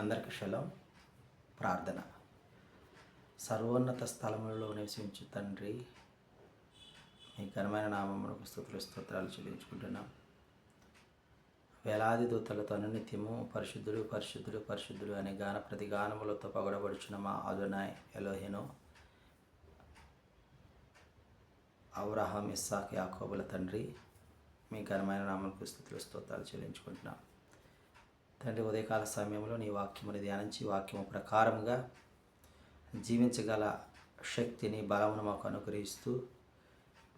అందరికి శలం ప్రార్థన. సర్వోన్నత స్థలములలో నివసించు తండ్రి మీ ఘనమైన నామములకు స్థుతులు స్తోత్రాలు చెల్లించుకుంటున్నాం. వేలాది దూతలతో అనునిత్యము పరిశుద్ధుడు పరిశుద్ధుడు పరిశుద్ధుడు అనే గాన ప్రతి గానములతో పగడబడుచున్న మా అదునాయ్ ఎలోహెను అబ్రహాం ఇస్సాక్ యాకోబుల తండ్రి మీ ఘనమైన నామకు స్థుతులు స్తోత్రాలు చెల్లించుకుంటున్నాం. తండ్రి ఉదయకాల సమయంలో నీ వాక్యమును ధ్యానించి వాక్యము ప్రకారముగా జీవించగల శక్తిని బలమును మాకు అనుగ్రహిస్తూ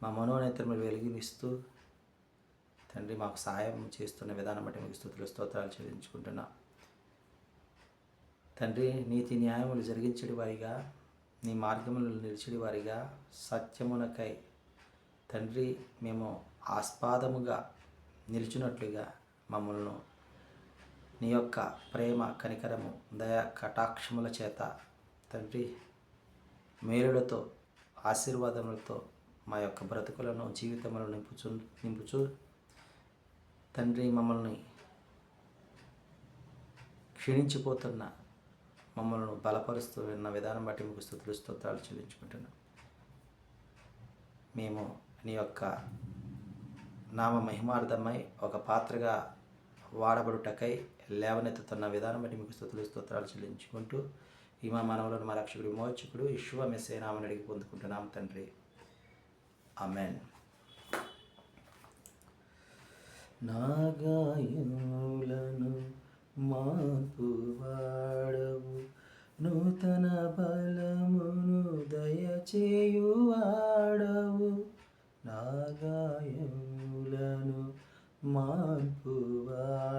మా మనోనేత్రములు వెలిగినిస్తూ తండ్రి మాకు సహాయం చేస్తున్న విధానం బట్టి మీకు స్థుతులు స్తోత్రాలు చెల్లించుకుంటున్నా. తండ్రి నీతి న్యాయములు జరిగించడి వారిగా నీ మార్గములు నిలిచడి వారిగా సత్యమునకై తండ్రి మేము ఆస్పాదముగా నిలిచినట్లుగా మమ్మల్ని నీ యొక్క ప్రేమ కనికరము దయ కటాక్షముల చేత తండ్రి మేలులతో ఆశీర్వాదములతో మా యొక్క బ్రతుకులను జీవితములను నింపుచు నింపుచు. తండ్రి మమ్మల్ని క్షీణించిపోతున్న మమ్మల్ని బలపరుస్తూ ఉన్న విధానం బట్టి మీకు స్థుతులు స్తోత్రాలు చెల్లించుకుంటున్నాం. మేము నీ యొక్క నామ మహిమార్థమై ఒక పాత్రగా వాడబడుటకై లేవనెత్తుతున్న విధానం బట్టి మీకు స్థుతులు స్తోత్రాలు చెల్లించుకుంటూ ఈ మా మానవులను మా రక్షకుడు విమోచకుడు విశ్వ మెస్సేనామని అడిగి పొందుకుంటున్నాం తండ్రి. అమెన్ నాగాయములను మాపు వాడవు నూతన బలమును దయచేయువాడవు. నాగాయములను మార్పు వాడవు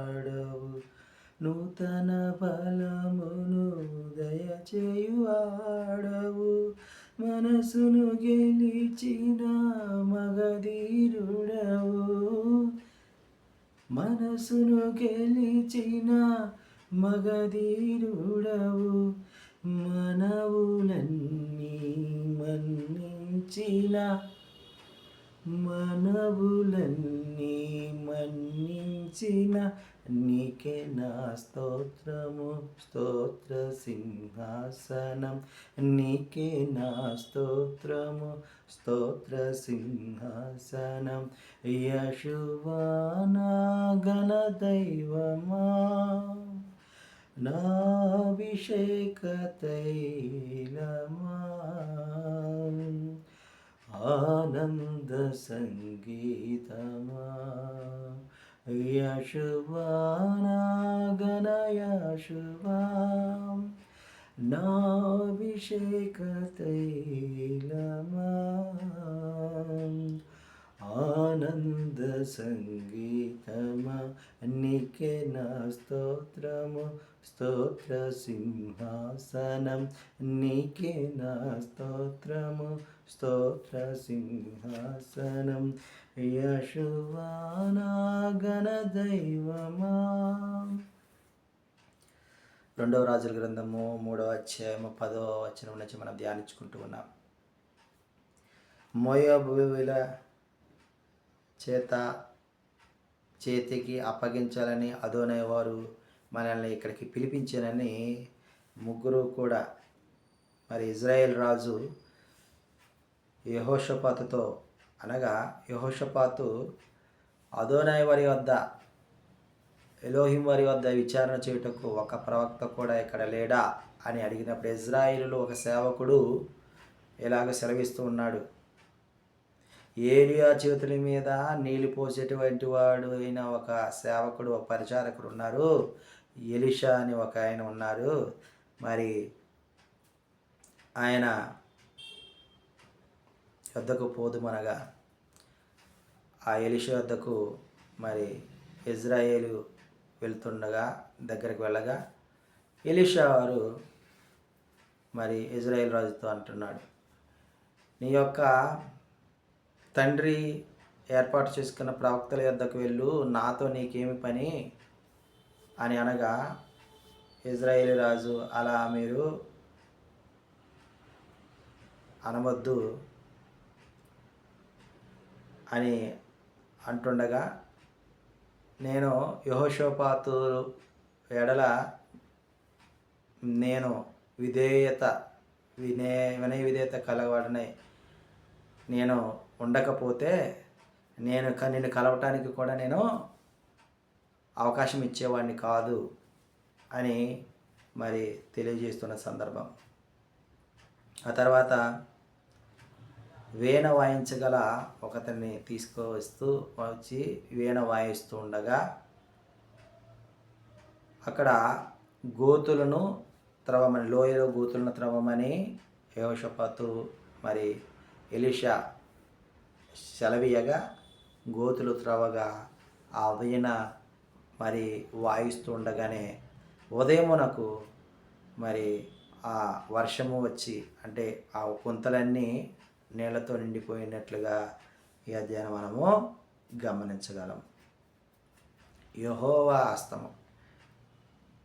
నూతన బలమును దయచేయువాడవు. మనసును గెలిచిన మగధీరుడవు. మనసును గెలిచిన మగధీరుడవు. మనవులన్నీ మన్నించిన మనవులన్నీ మన్నించిన నీకే నా స్తోత్రము స్తోత్ర సింహాసనం. నీకే నా స్తోత్రము స్తోత్ర సింహాసనం. యశువానా గణ దైవమా నాభిషేకతైలమా ఆనంద సంగీతమా. యశువానా గణయశువా నాభిషేకతైలమా. ఆనంద సంగీతమా నీకే నా స్తోత్రము స్తోత్ర సింహాసనం నీకే నా స్తోత్రము స్తోత్ర సింహాసనం యశువాన దైవమా? రెండవ రాజుల గ్రంథము మూడవ అధ్యాయము పదవ వచనం నుంచి మనం ధ్యానించుకుంటూ ఉన్నాం. మోయాబుల చేత చేతికి అప్పగించాలని అదోనే వారు మనల్ని ఇక్కడికి పిలిపించానని ముగ్గురు కూడా మరి ఇజ్రాయెల్ రాజు యహోషపాతుతో అనగా యహోషపాతు అదోనాయ్ వారి వద్ద ఎలోహిం వారి వద్ద విచారణ చేయుటకు ఒక ప్రవక్త కూడా ఇక్కడ లేడా? అని అడిగినప్పుడు ఇజ్రాయిలు ఒక సేవకుడు ఇలాగ సెలవిస్తూ ఉన్నాడు. ఏలియా చేతుల మీద నీళ్ళు పోసేటువంటి వాడు అయిన ఒక సేవకుడు ఒక పరిచారకుడు ఉన్నారు. ఎలిషా అని ఒక ఆయన ఉన్నారు. మరి ఆయన వద్దకు పోదుమనగా ఆ ఎలిషా వద్దకు మరి ఇజ్రాయేలు వెళ్తుండగా దగ్గరికి వెళ్ళగా ఎలిషా వారు మరి ఇజ్రాయేల్ రాజుతో అంటున్నాడు నీ యొక్క తండ్రి ఏర్పాటు చేసుకున్న ప్రవక్తల యొద్దకు వెళ్ళు నాతో నీకేమి పని? అని అనగా ఇజ్రాయేల్ రాజు అలా మీరు అనవద్దు అని అంటుండగా నేను యహోషోపాతు ఎడల నేను విధేయత వినే వినయ విధేయత కలవాడనై. నేను ఉండకపోతే నేను నిన్ను కలవటానికి కూడా నేను అవకాశం ఇచ్చేవాడిని కాదు అని మరి తెలియజేస్తున్న సందర్భం. ఆ తర్వాత వీణ వాయించగల ఒకతన్ని తీసుకువస్తూ వచ్చి వీణ వాయిస్తూ ఉండగా అక్కడ గోతులను త్రవమని లోయలో గోతులను త్రవమని యోషపతు మరి ఎలిషా సెలవీయగా గోతులు త్రవగా ఆ వీణ మరి వాయిస్తూ ఉండగానే ఉదయమునకు మరి ఆ వర్షము వచ్చి అంటే ఆ కుంతలన్నీ నేలతో నిండిపోయినట్లుగా ఈ అధ్యయనం మనము గమనించగలం. యహోవా హస్తము.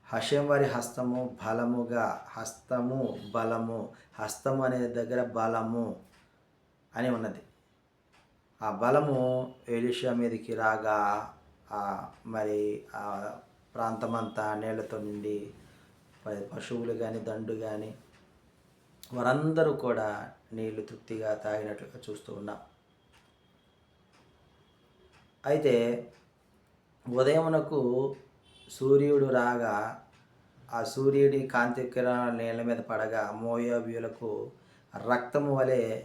హషం వారి హస్తము బలముగా హస్తము బలము హస్తము అనే దగ్గర బలము అని ఉన్నది. ఆ బలము ఎలిషా మీదకి రాగా ఆ మరి ఆ ప్రాంతమంతా నీళ్ళతో నిండి పశువులు కానీ దండు కానీ వారందరూ కూడా నీళ్ళు తృప్తిగా తాగినట్లుగా చూస్తూ ఉన్నాం. అయితే ఉదయమునకు సూర్యుడు రాగా ఆ సూర్యుడి కాంతి కిరణాలు నీళ్ళ మీద పడగా మోయాబీయులకు రక్తము వలె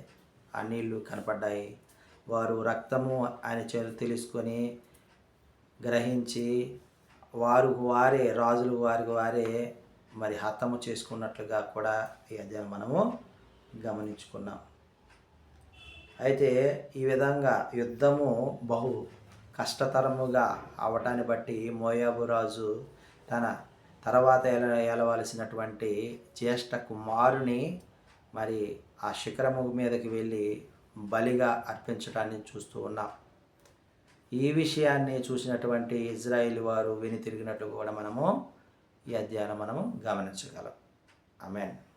ఆ నీళ్ళు కనపడ్డాయి. వారు రక్తము అని చె- తెలుసుకొని గ్రహించి వారు వారే రాజులు వారికి వారే మరి హతము చేసుకున్నట్లుగా కూడా ఈ అధ్యాయం మనము గమనించుకున్నాం. అయితే ఈ విధంగా యుద్ధము బహు కష్టతరముగా అవటాన్ని బట్టి మోయాబు రాజు తన తర్వాత ఏల ఏలవలసినటువంటి జ్యేష్ఠ కుమారుని మరి ఆ శిఖరము మీదకి వెళ్ళి బలిగా అర్పించడాన్ని చూస్తూ ఉన్నాం. ఈ విషయాన్ని చూసినటువంటి ఇజ్రాయిల్ వారు విని తిరిగినట్టు కూడా మనము ఈ అధ్యయనం మనము గమనించగలం. ఆమెన్.